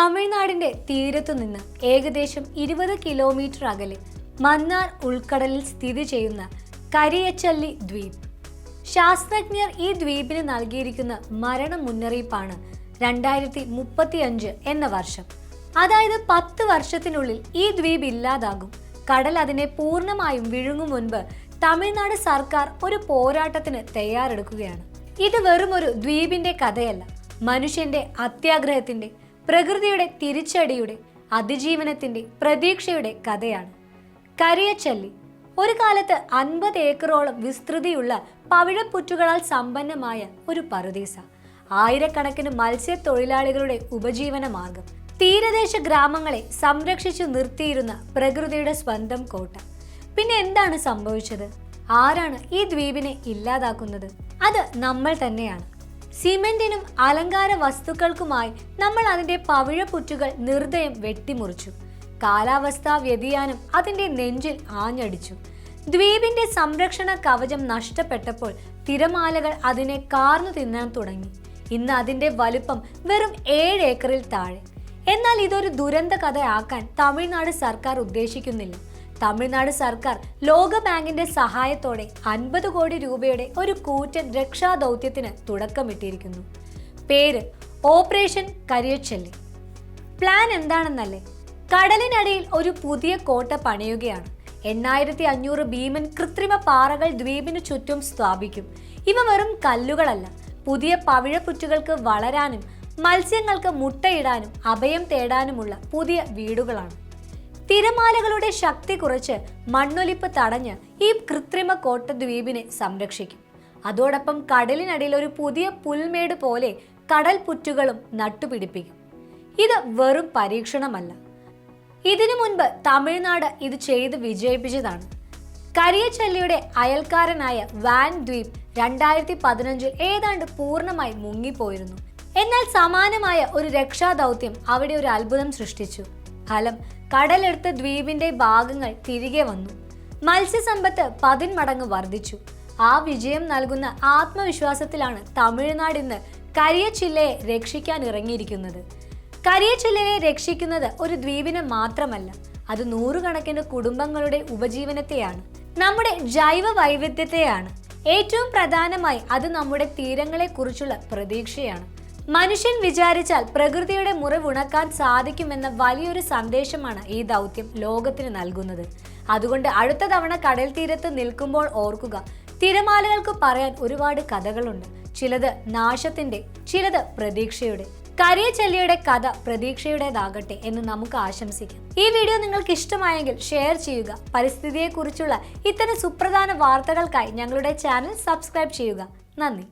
തമിഴ്നാടിന്റെ തീരത്തു നിന്ന് ഏകദേശം ഇരുപത് കിലോമീറ്റർ അകലെ മന്നാർ ഉൾക്കടലിൽ സ്ഥിതി ചെയ്യുന്ന കരിയച്ചല്ലി ദ്വീപ്. ശാസ്ത്രജ്ഞർ ഈ ദ്വീപിന് നൽകിയിരിക്കുന്ന മരണ മുന്നറിയിപ്പാണ് രണ്ടായിരത്തി മുപ്പത്തിയഞ്ച് എന്ന വർഷം. അതായത് പത്ത് വർഷത്തിനുള്ളിൽ ഈ ദ്വീപ് ഇല്ലാതാകും. കടൽ അതിനെ പൂർണമായും വിഴുങ്ങും മുൻപ് തമിഴ്നാട് സർക്കാർ ഒരു പോരാട്ടത്തിന് തയ്യാറെടുക്കുകയാണ്. ഇത് വെറും ഒരു ദ്വീപിന്റെ കഥയല്ല മനുഷ്യന്റെ അത്യാഗ്രഹത്തിന്റെ പ്രകൃതിയുടെ തിരിച്ചടിയുടെ അതിജീവനത്തിന്റെ പ്രതീക്ഷയുടെ കഥയാണ്. കരിയച്ചല്ലി. ഒരു കാലത്ത് അൻപത് ഏക്കറോളം വിസ്തൃതിയുള്ള പവിഴപ്പുറ്റുകളാൽ സമ്പന്നമായ ഒരു പറുദീസ. ആയിരക്കണക്കിന് മത്സ്യത്തൊഴിലാളികളുടെ ഉപജീവന മാർഗം തീരദേശ ഗ്രാമങ്ങളെ സംരക്ഷിച്ചു നിർത്തിയിരുന്ന പ്രകൃതിയുടെ സ്വന്തം കോട്ട. പിന്നെ എന്താണ് സംഭവിച്ചത്? ആരാണ് ഈ ദ്വീപിനെ ഇല്ലാതാക്കുന്നത്? അത് നമ്മൾ തന്നെയാണ്. സിമെന്റിനും അലങ്കാര വസ്തുക്കൾക്കുമായി നമ്മൾ അതിന്റെ പവിഴപ്പുറ്റുകൾ നിർദ്ദയം വെട്ടിമുറിച്ചു. കാലാവസ്ഥാ വ്യതിയാനം അതിന്റെ നെഞ്ചിൽ ആഞ്ഞടിച്ചു. ദ്വീപിന്റെ സംരക്ഷണ കവചം നഷ്ടപ്പെട്ടപ്പോൾ തിരമാലകൾ അതിനെ കാർന്നു തിന്നാൻ തുടങ്ങി. ഇന്ന് അതിന്റെ വലുപ്പം വെറും ഏഴ് ഏക്കറിൽ താഴെ. എന്നാൽ ഇതൊരു ദുരന്ത കഥയാക്കാൻ തമിഴ്നാട് സർക്കാർ ഉദ്ദേശിക്കുന്നില്ല. തമിഴ്നാട് സർക്കാർ ലോകബാങ്കിന്റെ സഹായത്തോടെ അൻപത് കോടി രൂപയുടെ ഒരു കൂറ്റൻ രക്ഷാദൗത്യത്തിന് തുടക്കമിട്ടിരിക്കുന്നു. പേര് ഓപ്പറേഷൻ കരിയച്ചെല്ലി. പ്ലാൻ എന്താണെന്നല്ലേ? കടലിനടിയിൽ ഒരു പുതിയ കോട്ട പണിയുകയാണ്. എണ്ണായിരത്തി അഞ്ഞൂറ് ഭീമൻ കൃത്രിമ പാറകൾ ദ്വീപിന് ചുറ്റും സ്ഥാപിക്കും. ഇവ വെറും കല്ലുകളല്ല. പുതിയ പവിഴപ്പുറ്റുകൾക്ക് വളരാനും മത്സ്യങ്ങൾക്ക് മുട്ടയിടാനും അഭയം തേടാനുമുള്ള പുതിയ വീടുകളാണ്. തിരമാലകളുടെ ശക്തി കുറച്ച് മണ്ണൊലിപ്പ് തടഞ്ഞ് ഈ കൃത്രിമ കോട്ട ദ്വീപിനെ സംരക്ഷിക്കും. അതോടൊപ്പം കടലിനടിയിൽ ഒരു പുതിയ പുൽമേട് പോലെ കടൽ പുറ്റുകളും നട്ടുപിടിപ്പിക്കും. ഇത് വെറും പരീക്ഷണമല്ല. ഇതിനു മുൻപ് തമിഴ്നാട് ഇത് ചെയ്ത് വിജയിപ്പിച്ചതാണ്. കരിയച്ചല്ലിയുടെ അയൽക്കാരനായ വാൻ ദ്വീപ് രണ്ടായിരത്തി പതിനഞ്ചിൽ ഏതാണ്ട് പൂർണമായി മുങ്ങിപ്പോയിരുന്നു. എന്നാൽ സമാനമായ ഒരു രക്ഷാദൗത്യം അവിടെ ഒരു അത്ഭുതം സൃഷ്ടിച്ചു. ഫലം കടലെടുത്ത ദ്വീപിന്റെ ഭാഗങ്ങൾ തിരികെ വന്നു. മത്സ്യസമ്പത്ത് പതിന്മടങ്ങ് വർദ്ധിച്ചു. ആ വിജയം നൽകുന്ന ആത്മവിശ്വാസത്തിലാണ് തമിഴ്നാട് ഇന്ന് കരിയച്ചില്ലയെ രക്ഷിക്കാൻ ഇറങ്ങിയിരിക്കുന്നത്. കരിയച്ചില്ലയെ രക്ഷിക്കുന്നത് ഒരു ദ്വീപിനെ മാത്രമല്ല അത് നൂറുകണക്കിന് കുടുംബങ്ങളുടെ ഉപജീവനത്തെയാണ്. നമ്മുടെ ജൈവ വൈവിധ്യത്തെയാണ് ഏറ്റവും പ്രധാനമായി അത് നമ്മുടെ തീരങ്ങളെക്കുറിച്ചുള്ള പ്രതീക്ഷയാണ്. മനുഷ്യൻ വിചാരിച്ചാൽ പ്രകൃതിയുടെ മുറിവുണക്കാൻ സാധിക്കുമെന്ന വലിയൊരു സന്ദേശമാണ് ഈ ദൗത്യം ലോകത്തിന് നൽകുന്നത്. അതുകൊണ്ട് അടുത്ത തവണ കടൽ തീരത്ത് നിൽക്കുമ്പോൾ ഓർക്കുക തിരമാലകൾക്ക് പറയാൻ ഒരുപാട് കഥകളുണ്ട്. ചിലത് നാശത്തിന്റെ ചിലത് പ്രതീക്ഷയുടെ. കരിയച്ചെല്ലിയുടെ കഥ പ്രതീക്ഷയുടേതാകട്ടെ എന്ന് നമുക്ക് ആശംസിക്കാം. ഈ വീഡിയോ നിങ്ങൾക്ക് ഇഷ്ടമായെങ്കിൽ ഷെയർ ചെയ്യുക. പരിസ്ഥിതിയെക്കുറിച്ചുള്ള ഇത്തരം സുപ്രധാന വാർത്തകൾക്കായി ഞങ്ങളുടെ ചാനൽ സബ്സ്ക്രൈബ് ചെയ്യുക. നന്ദി.